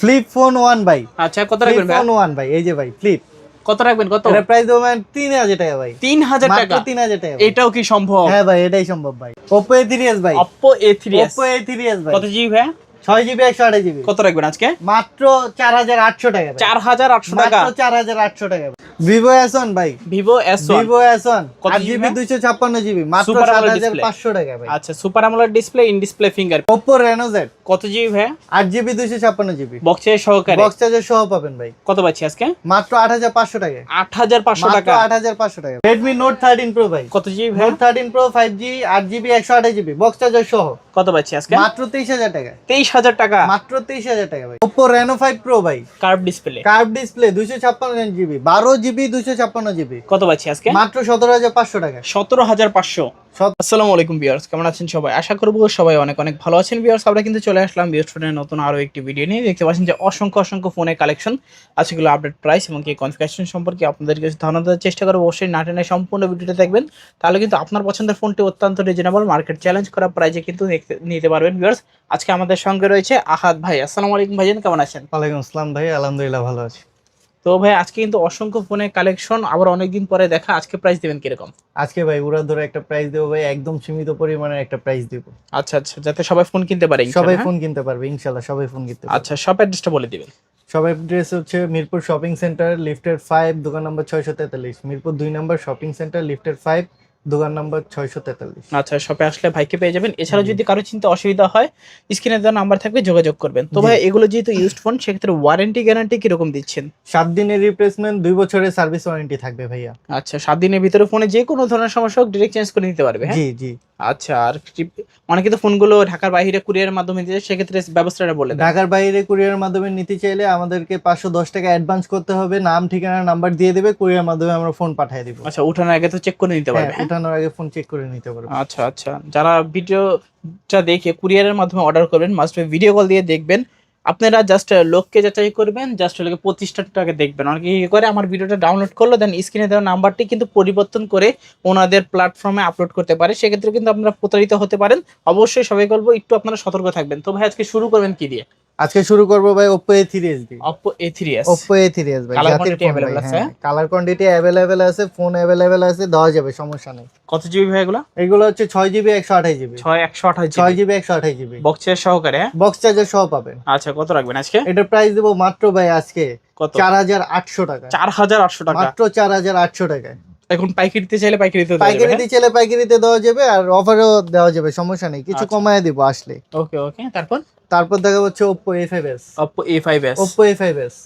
Flip phone one ভাই আচ্ছা কত রাখবেন ভাই? ফোন ওয়ান ভাই এই যে ভাই ফ্লিপ কত রাখবেন কত? এর প্রাইস দেবো মানে তিন হাজার টাকা ভাই। তিন হাজার টাকা? তিন হাজার টাকা এটাও কি সম্ভব? হ্যাঁ ভাই এটাই সম্ভব ভাই। ওপো এ থ্রি এস ভাই Oppo A three Oppo A three S ভাই। কত জিবি ভাই? ছয় জিবি একশো আঠাশ জিবি কত রাখবেন আজকে? মাত্র চার হাজার আটশো টাকা চার হাজার আটশো টাকা? চার হাজার আটশো টাকা ভিভো এস ওয়ান ভাই। Vivo S Vivo S one আট জিবি দুইশো ছাপ্পান্ন জিবি মাত্র সাত হাজার পাঁচশো টাকা ভাই। আচ্ছা super AMOLED display in display finger Oppo Reno Z কত জিবি ভাই? আট জিবি দুইশো ছাপ্পান্ন জিবি বক্সে সহকারে? বক্স চার্জার সহ পাবেন ভাই। কত পাচ্ছি আজকে? মাত্র আট হাজার পাঁচশো টাকা। আট হাজার পাঁচশো টাকা। আট হাজার পাঁচশো টাকা। রেডমি নোট থার্টিন প্রো ভাই। কত GB note thirteen pro five G আট জিবি একশো আঠাশ জিবি বক্স চার্জার সহ। কত পাচ্ছি আজকে? মাত্র তেইশ হাজার টাকা। তেইশ হাজার টাকা। মাত্র তেইশ হাজার টাকা ভাই। Oppo Reno 5 Pro ভাই। কার্ভ ডিসপ্লে কার্ভ ডিসপ্লে দুইশো ছাপ্পান্ন জিবি। বারো জিবি দুইশো ছাপ্পান্ন জিবি। কত পাচ্ছি আজকে? মাত্র সতেরো হাজার পাঁচশো টাকা। সতেরো হাজার পাঁচশো। সত- আসসালামু আলাইকুম বিয়ার্স কেমন আছেন সবাই? আশা করব সবাই অনেক অনেক ভালো আছেন বিয়ার্স আমরা কিন্তু চলে আসলাম বিয়ার্স ফোনের নতুন আরও একটি ভিডিও নিয়ে। দেখতে পাচ্ছেন যে অসংখ্য অসংখ্য ফোনের কালেকশন আজকেগুলো আপডেট প্রাইস এবং কি কনফিগারেশন সম্পর্কে আপনাদের কাছে ধারণা দেওয়ার চেষ্টা করব। অবশ্যই না টেনে সম্পূর্ণ ভিডিওটা দেখবেন, তাহলে কিন্তু আপনার পছন্দের ফোনটি অত্যন্ত রিজনেবল মার্কেট চ্যালেঞ্জ করা প্রাইজে কিন্তু নিতে পারবেন বিয়ার্স আজকে আমাদের সঙ্গে রয়েছে আহাদ ভাই। আসসালামু আলাইকুম ভাইজান, কেমন আছেন? ওয়ালাইকুম আসসালাম ভাই, আলহামদুলিল্লাহ ভালো আছি। তো ভাই আজকে কিন্তু অসংখ্য ফোনের কালেকশন আবার অনেকদিন পরে দেখা আজকে প্রাইস দেবেন কীরকম? আজকে ভাই উড়ান ধরে একটা প্রাইস দেবো ভাই একদম সীমিত পরিমাণের একটা প্রাইস দেবো। আচ্ছা আচ্ছা যাতে সবাই ফোন কিনতে পারে সবাই হ্যাঁ? ফোন কিনতে পারবে ইনশাল্লাহ সবাই ফোন কিনতে পারবে। আচ্ছা শপ অ্যাড্রেসটা বলে দিবেন। সব অ্যাড্রেস হচ্ছে মিরপুর শপিং সেন্টার লিফটের ফাইভ দোকান নম্বর ছয়শো তেতাল্লিশ। মিরপুর দুই নম্বর শপিং সেন্টার লিফটের ফাইভ দোকান নম্বর ছয়শো তেতাল্লিশ। আচ্ছা শপে আসলে ভাইকে পেয়ে যাবেন। এছাড়া যদি কারও চিন্তা অসুবিধা হয় স্ক্রিনে দেওয়া নাম্বার থাকবে যোগাযোগ করবেন। তো ভাই এগুলো যেহেতু ইউজড ফোন সেক্ষেত্রে ওয়ারেন্টি গ্যারান্টি কীরকম দিচ্ছেন? সাত দিনের রিপ্লেসমেন্ট দুই বছরের সার্ভিস ওয়ারেন্টি থাকবে ভাইয়া। আচ্ছা সাত দিনের ভিতরে ফোনে যে কোনো ধরনের সমস্যা হোক ডিরেক্ট চেঞ্জ করে নিতে পারবে হ্যাঁ? জি জি। আচ্ছা আর অনেকে তো ফোনগুলো ঢাকার বাইরে কুরিয়ারের মাধ্যমে দিতে সেক্ষেত্রে ব্যবস্থাটা বলে ঢাকার বাইরে কুরিয়ার মাধ্যমে নিতে চাইলে আমাদেরকে পাঁচশো দশ টাকা অ্যাডভান্স করতে হবে। নাম ঠিকানা নাম্বার দিয়ে দেবে কুরিয়ার মাধ্যমে আমরা ফোন পাঠিয়ে দিব। আচ্ছা উঠানোর আগে তো চেক করে নিতে পারবে হ্যাঁ? আগে ফোন চেক করে নিতে পারবে। আচ্ছা আচ্ছা। যারা ভিডিওটা দেখে কুরিয়ারের মাধ্যমে অর্ডার করবেন মাস্ট ভিডিও কল দিয়ে দেখবেন। আপনারা জাস্ট লোককে যাচাই করবেন জাস্ট লোকে প্রতিষ্ঠানটাকে দেখবেন। অনেকে কি করে, আমার ভিডিওটা ডাউনলোড করল দেন স্ক্রিনে দেওয়া নাম্বারটি কিন্তু পরিবর্তন করে ওনাদের প্ল্যাটফর্মে আপলোড করতে পারে। সেক্ষেত্রে কিন্তু আপনারা প্রতারিত হতে পারেন। অবশ্যই সবাই বলব, একটু আপনারা সতর্ক থাকবেন। তো ভাই, আজকে শুরু করবেন কি দিয়ে? আজকে শুরু করব ভাই A three S Oppo A three S ভাই ফোন ভাই available আছে, কালার কোয়ান্টিটি অ্যাভেলেবেল আছে ফোন অ্যাভেলেবেল আছে দেওয়া যাবে সমস্যা নেই। কত জিবি ভাই এগুলো? এগুলো হচ্ছে ছয় জিবি একশো আঠাশ জিবি ছয় একশো আঠাশ ছয় জিবি জিবি একশো আঠাশ জিবি বক্সের সহকারে? হ্যাঁ? বক্স চার্জার সহ পাবেন। আচ্ছা কত রাখবেন আজকে? এটার প্রাইস দেবো মাত্র ভাই আজকে কত? চার হাজার আটশো টাকা চার হাজার আটশো টাকা? মাত্র চার হাজার আটশো টাকায়। এখন পাইকারিতে চাইলে পাইকারিতে দেওয়া যাবে, হ্যাঁ? পাইকারিতে চলে পাইকারিতে দেওয়া যাবে আর অফারও দেওয়া যাবে সমস্যা নেই। কিছু আচ্ছা। কমায় দিব আসলে। ওকে ওকে তারপর? তারপর দেখা S Oppo A five S Oppo A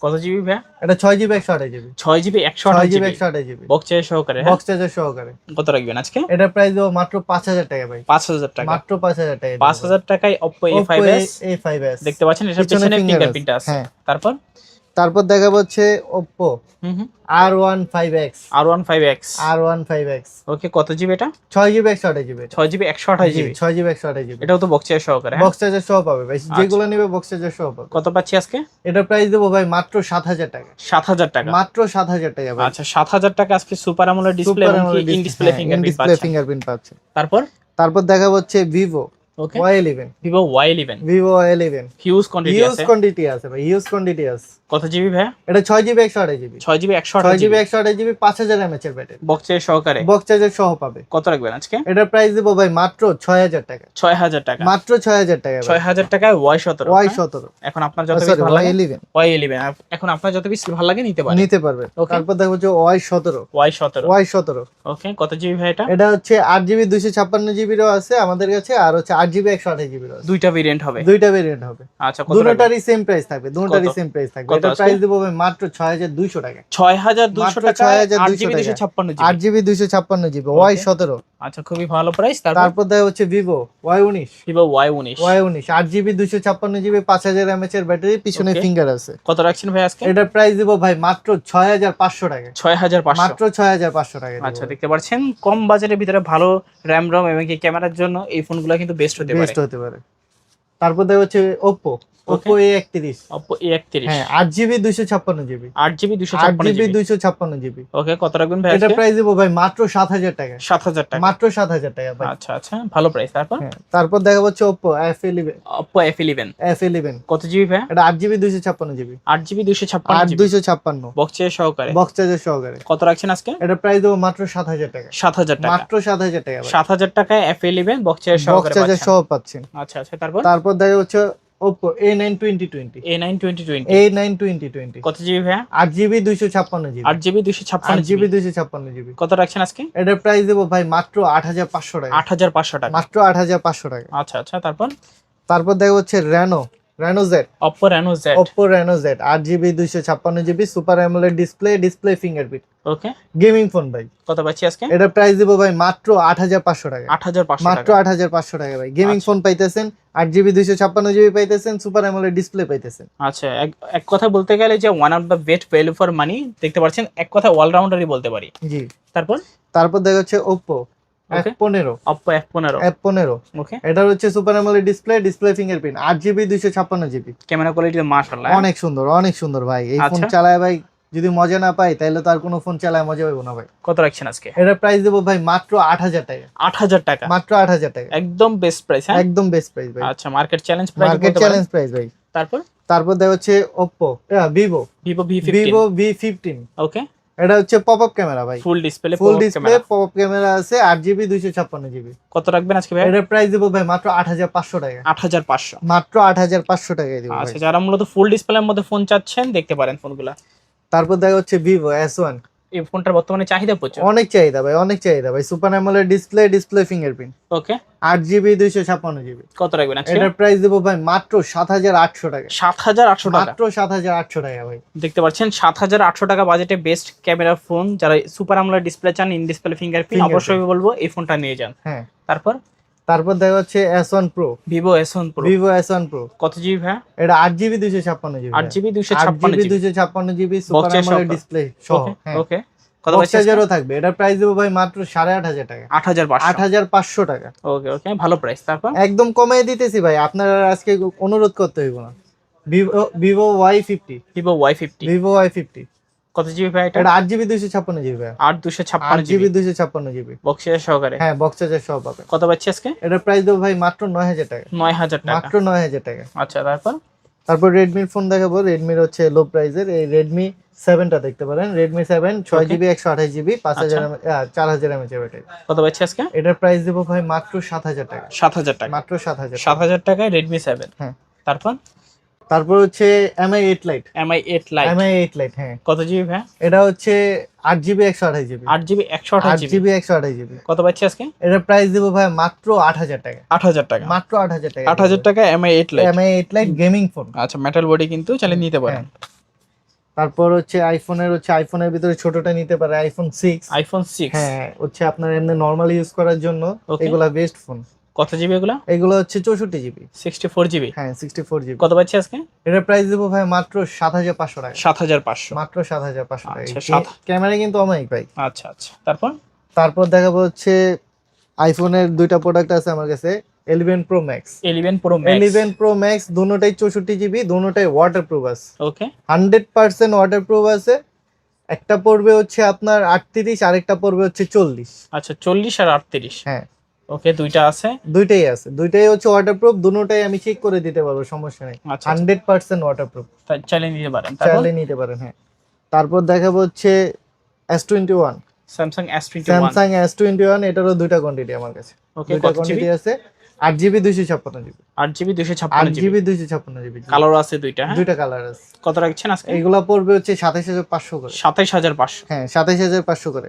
কত জিবি ভাই এটা 6 জিবি একশো আঠাশ জিবি 6 জিবি একশো জিবি আঠাশ জিবি জিবি একশো আঠাশ জিবি বক্সে সহকারে হ্যাঁ? বক্স চার্জার সহকারে। কত রাখবেন আজকে? এটা প্রাইস ও মাত্র পাঁচ হাজার টাকা ভাই। পাঁচ হাজার টাকা। মাত্র পাঁচ হাজার টাকা পাঁচ হাজার টাকায় এ ফাইভ এস দেখতে পাচ্ছেন এর পিছনে ফিঙ্গারপ্রিন্ট আছে, আছে। হ্যাঁ। তারপর? তারপর দেখা হচ্ছে ওপো হুম R one five X R one five X R one five X okay কত জিবি এটা? ছয় জিবি একশো আঠাশ জিবি ছয় জিবি একশো আঠাশ জিবি ছয় জিবি একশো আঠাশ জিবি এটাও তো বক্সে সহকারে হ্যাঁ? বক্স চার্জার সহ পাবে ভাই। যেগুলো নেবে বক্স চার্জার সহ পাবে। কত পাচ্ছি আজকে? এটার প্রাইস দেবো ভাই মাত্র সাত হাজার টাকা। সাত হাজার টাকা। মাত্র সাত হাজার টাকা আচ্ছা সাত হাজার টাকা আজকে সুপার আমলের display in display fingerprint display fingerprint পাচ্ছে। তারপর? তারপর দেখা হচ্ছে Vivo okay Y eleven Vivo Y eleven Vivo Y eleven huge quantity huge quantity আছে ভাই হিউজ কোয়ান্টিটি আছে। কত জিবি ভাই? এটা ছয় জিবি একশো আঠাশ জিবি ছয় জিবি একশো আঠাশ জিবি একশো আঠাশ জিবি পাঁচ হাজার এমএচ এর ব্যাটারি বক্সে সহকারে? বক্স চার্জার সহ পাবে। কত রাখবেন আজকে? এটার প্রাইস দেবো ভাই মাত্র ছয় হাজার টাকা। ছয় হাজার টাকা। মাত্র ছয় হাজার টাকা ছয় হাজার টাকায় ওয়াই সতেরো ওয়াই সতেরো। এখন আপনার যত ভালো ওয়াই লাগে ওয়াই ইলেভেন এখন আপনার যত বেশি ভালো লাগে নিতে. তারপর দেখা হচ্ছে ওয়াই সতেরো। ওয়াই সতেরো। ওয়াই সতেরো। ওকে কত জিবি ভাই এটা? এটা হচ্ছে আট জিবি দুইশো ছাপ্পান্ন জিবিরও আছে। আমাদের কাছে আর হচ্ছে আট জিবি একশো আঠাশ আছে দুইটা ভেরিয়েন্ট হবে। দুইটা ভেরিয়েন্ট হবে। আচ্ছা দুটোটারই সেম প্রাইস থাকবে দুটোটারই সেম প্রাইস থাকবে। এটা প্রাইস দেবো মাত্র ছয় হাজার দুইশো টাকা ছয় হাজার টাকা 6,200 আট জিবি টাকা। ছাপ্পান্ন আট জিবি জিবি দুইশো ছাপ্পান্ন জিবি ওয়াই সতেরো। আচ্ছা খুবই ভালো প্রাইস তারপর? দেখা হচ্ছে ভিভো ওয়াই উনিশ। ভিভো ওয়াই উনিশ। ওয়াই উনিশ আট জিবি দুইশো ছাপ্পান্ন জিবি পাঁচ হাজার এমএচ এর ব্যাটারি পিছনে ফিঙ্গার আছে। কত রাখছেন ভাই আজকে? এটার প্রাইস দিব ভাই মাত্র ছয় হাজার পাঁচশো টাকা ছয় হাজার পাঁচশো। মাত্র ছয় হাজার পাঁচশো টাকা আচ্ছা দেখতে পাচ্ছেন কম বাজেটের ভিতরে ভালো র্যাম রম এবং ক্যামেরার জন্য এই ফোনগুলো কিন্তু বেস্ট হতে পারে। তারপর দেখা হচ্ছে ওপ্পো ওপো এ একত্রিশ। অপো এ একত্রিশ। হ্যাঁ আট জিবি দুইশো ছাপ্পান্ন জিবি। আট জিবি দুশো আট জিবি দুইশো ছাপ্পান্ন জিবি। ওকে কত রাখবেন ভাই এটা প্রাইস দেবো ভাই মাত্র সাত হাজার টাকা। সাত হাজার টাকা। মাত্র সাত হাজার টাকা ভাই। আচ্ছা আচ্ছা ভালো প্রাইস তারপর? হ্যাঁ তারপর দেখা হচ্ছে Oppo F eleven Oppo F eleven F eleven কত জিবি ভাই? এটা আট জিবি দুইশো ছাপ্পান্ন জিবি। আট জিবি দুশো ছাপ্পান্ন আট দুইশো ছাপ্পান্ন। বক্সে সহকারে। বক্স সহকারে। কত রাখছেন আজকে? এটা প্রাইস দেবো মাত্র সাত হাজার টাকা। সাত হাজার টাকা। মাত্র সাত হাজার টাকা সাত হাজার টাকায় এফ ইলেভেন বক্সে বক্স সহকারে পাচ্ছেন। সহ পাচ্ছেন। আচ্ছা আচ্ছা তারপর? তারপর দেখা হচ্ছে Oppo A nine twenty twenty A nine twenty twenty A nine twenty twenty কত জিবি ভাইয়া? আট জিবি দুইশো ছাপ্পান্ন জিবি আট জিবি দুশো ছাপ্পান্ন আট জিবি জিবি দুইশো ছাপ্পান্ন জিবি কত রাখছেন আজকে? এটার প্রাইস দেবো ভাই মাত্র আট হাজার পাঁচশো টাকা। আট হাজার পাঁচশো টাকা। মাত্র আট হাজার পাঁচশো টাকা। আচ্ছা আচ্ছা তারপর? তারপর দেখা হচ্ছে Reno Reno Z Oppo Reno Z Oppo Reno Z আট জিবি দুইশো ছাপ্পান্ন GB super AMOLED display display fingerprint okay gaming phone ভাই কত পাচ্ছি আজকে? এটার প্রাইস দেবো ভাই মাত্র আট হাজার পাঁচশো টাকা। আট হাজার পাঁচশো মাত্র আট হাজার পাঁচশো টাকা ভাই। গেমিং আচ্ছা। ফোন পাইতেছেন আট জিবি দুইশো ছাপ্পান্ন জিবি পাইতেছেন সুপার অ্যামোলেড ডিসপ্লে পাইতেছেন। আচ্ছা এক এক কথা বলতে গেলে যে one of the best value for money দেখতে পাচ্ছেন এক কথা অলরাউন্ডারই বলতে পারি। জি। তারপর? তারপর দেখা হচ্ছে ওপো এটার হচ্ছে super AMOLED display display fingerprint আট জিবি দুইশো ছাপ্পান্ন জিবি ক্যামেরা কোয়ালিটি মাশাআল্লাহ। অনেক সুন্দর অনেক সুন্দর ভাই। এই ফোন আচ্ছা। চালায় ভাই যদি মজা না পাই তাহলে তো আর কোনো ফোন চালায় মজা পাবো না ভাই। কত রাখছেন আজকে? এটার প্রাইস দেবো ভাই মাত্র আট হাজার টাকা। আট হাজার টাকা? মাত্র আট হাজার টাকা। একদম বেস্ট প্রাইস হ্যাঁ? একদম বেস্ট প্রাইস ভাই। আচ্ছা market challenge price market challenge price ভাই। তারপর? তারপর দেখা হচ্ছে Oppo Vivo Vivo V Vivo V fifteen okay এটা হচ্ছে পপ আপ ক্যামেরা ভাই full display full display pop up camera আছে আট জিবি দুইশো ছাপ্পান্ন জিবি কত রাখবেন আজকে ভাই? এটার প্রাইস দেবো ভাই মাত্র আট হাজার পাঁচশো টাকা। আট হাজার পাঁচশো। মাত্র আট হাজার পাঁচশো টাকায় দেব আচ্ছা যারা মূলত ফুল ডিসপ্লের মধ্যে ফোন চাচ্ছেন দেখতে পারেন ফোনগুলা তারপর দেখা হচ্ছে ভিভো এস ওয়ান এই ফোনটার বর্তমানে চাহিদা প্রচুর। অনেক চাহিদা ভাই অনেক চাহিদা ভাই। Super AMOLED display display fingerprint okay আট জিবি দুইশো ছাপ্পান্ন জিবি কত রাখবেন আজকে? এটার প্রাইস দেবো ভাই মাত্র সাত হাজার আটশো টাকা। সাত হাজার আটশো টাকা? মাত্র সাত হাজার আটশো টাকা ভাই। দেখতে পাচ্ছেন সাত হাজার আটশো টাকা বাজেটে বেস্ট ক্যামেরা ফোন যারা সুপার আমলার ডিসপ্লে চান ইন ডিসপ্লে ফিঙ্গারপ্রিন্ট। অবশ্যই বলব এই ফোনটা নিয়ে যান। হ্যাঁ। তারপর? তারপর দেখা হচ্ছে S one pro Vivo S one pro Vivo S one pro কত জিবি ভাই? এটা আট জিবি দুইশো ছাপ্পান্ন জিবি আট জিবি দুইশো ছাপ্পান্ন জিবি দুইশো ছাপ্পান্ন জিবি সুপার ডিসপ্লে সহ ওকে কত পাচ্ছি থাকবে। এটার প্রাইস দেবো ভাই মাত্র সাড়ে আট হাজার টাকা। আট হাজার আট হাজার পাঁচশো টাকা। ওকে ওকে ভালো প্রাইস তারপর? একদম কমাই দিতেছি ভাই। আপনারা আজকে অনুরোধ করতে হইব না। Vivo Vivo Y fifty Vivo Y fifty Vivo Y fifty কত জিবি ভাই এটা? আট জিবি দুইশো ছাপ্পান্ন জিবি ভাই আট দুশো ছাপ্পান্ন জিবি দুইশো ছাপ্পান্ন জিবি বক্সের সহকারে? হ্যাঁ বক্স চার্জার সহ পাবে কত পাচ্ছি আজকে? এটার প্রাইস দেবো ভাই মাত্র নয় হাজার টাকা। নয় হাজার টাকা। মাত্র নয় হাজার টাকা। আচ্ছা তারপর? তারপর রেডমির ফোন দেখাবো। রেডমির হচ্ছে লো প্রাইসের এই রেডমি সেভেনটা দেখতে পারেন। রেডমি সেভেন ছয় জিবি একশো আঠাশ জিবি পাঁচ আচ্ছা। হাজার চার হাজার এমএচ ব্যাটারি কত পাচ্ছি আজকে? এটার প্রাইস দেবো ভাই মাত্র সাত হাজার টাকা। সাত হাজার টাকা। মাত্র সাত হাজার সাত হাজার টাকায় রেডমি সেভেন হ্যাঁ। তারপর? তারপর হচ্ছে Mi eight lite Mi eight lite Mi eight lite হ্যাঁ। কত জিবি ভাই? এটা হচ্ছে আট জিবি একশো আঠাশ জিবি আট জিবি একশো আঠাশ জিবি একশো আঠাশ জিবি কত পাচ্ছি আজকে? এটার প্রাইস দেবো ভাই মাত্র আট হাজার টাকা। আট হাজার টাকা। মাত্র আট হাজার টাকা। আট হাজার টাকা Mi eight lite Mi eight lite gaming phone আচ্ছা মেটাল বডি কিন্তু চালিয়ে নিতে পারেন। তারপর হচ্ছে আইফোনের হচ্ছে আইফোনের ভিতরে ছোটটা নিতে পারে আইফোন সিক্স আইফোন সিক্স হ্যাঁ হচ্ছে আপনার এমনি নর্মাল ইউজ করার জন্য এগুলা বেস্ট ফোন কত জিবি এগুলো? এগুলো হচ্ছে চৌষট্টি জিবি সিক্সটি ফোর জিবি হ্যাঁ সিক্সটি ফোর জিবি কত পাচ্ছি আজকে? এটার প্রাইস দেবো ভাই মাত্র সাত হাজার পাঁচশো টাকা। সাত হাজার পাঁচশো। মাত্র সাত হাজার পাঁচশো টাকা। আচ্ছা, ক্যামেরা কিন্তু অমায়িক ভাই। আচ্ছা আচ্ছা। তারপর? তারপর দেখাবো হচ্ছে আইফোনের দুইটা প্রোডাক্ট আছে আমার কাছে eleven pro max eleven pro eleven pro max দুটোটাই চৌষট্টি জিবি দুটোটাই ওয়াটার প্রুফ আছে। Okay hundred percent waterproof আছে। একটা পড়বে হচ্ছে আপনার আটত্রিশ আরেকটা পড়বে হচ্ছে চল্লিশ। আচ্ছা চল্লিশ আর আটত্রিশ। হ্যাঁ। ওকে দুইটা আছে? দুইটাই আছে। দুইটাই হচ্ছে ওয়াটার প্রুফ দুটোটাই আমি চেক করে দিতে পারব সমস্যা নেই। আচ্ছা হান্ড্রেড পার্সেন্ট ওয়াটার চালিয়ে নিতে পারেন চাইলে নিতে পারেন হ্যাঁ। তারপর দেখাবো হচ্ছে S twenty one Samsung S twenty one Samsung S twenty one এটারও দুইটা কোয়ান্টিটি আমার কাছে। ওকে দুইটা কত কোয়ান্টিটি আছে। আট জিবি দুইশো ছাপ্পান্ন জিবি আট জিবি দুশো আট ছাপ্পান্ন জিবি জিবি দুইশো ছাপ্পান্ন জিবি কালার আছে দুইটা হ্যাঁ? দুইটা কালার আছে। কত রাখছেন আজকে? এগুলা পড়বে হচ্ছে সাতাইশ হাজার পাঁচশো করে। সাতাইশ হাজার পাঁচশো। হ্যাঁ সাতাইশ হাজার পাঁচশো করে।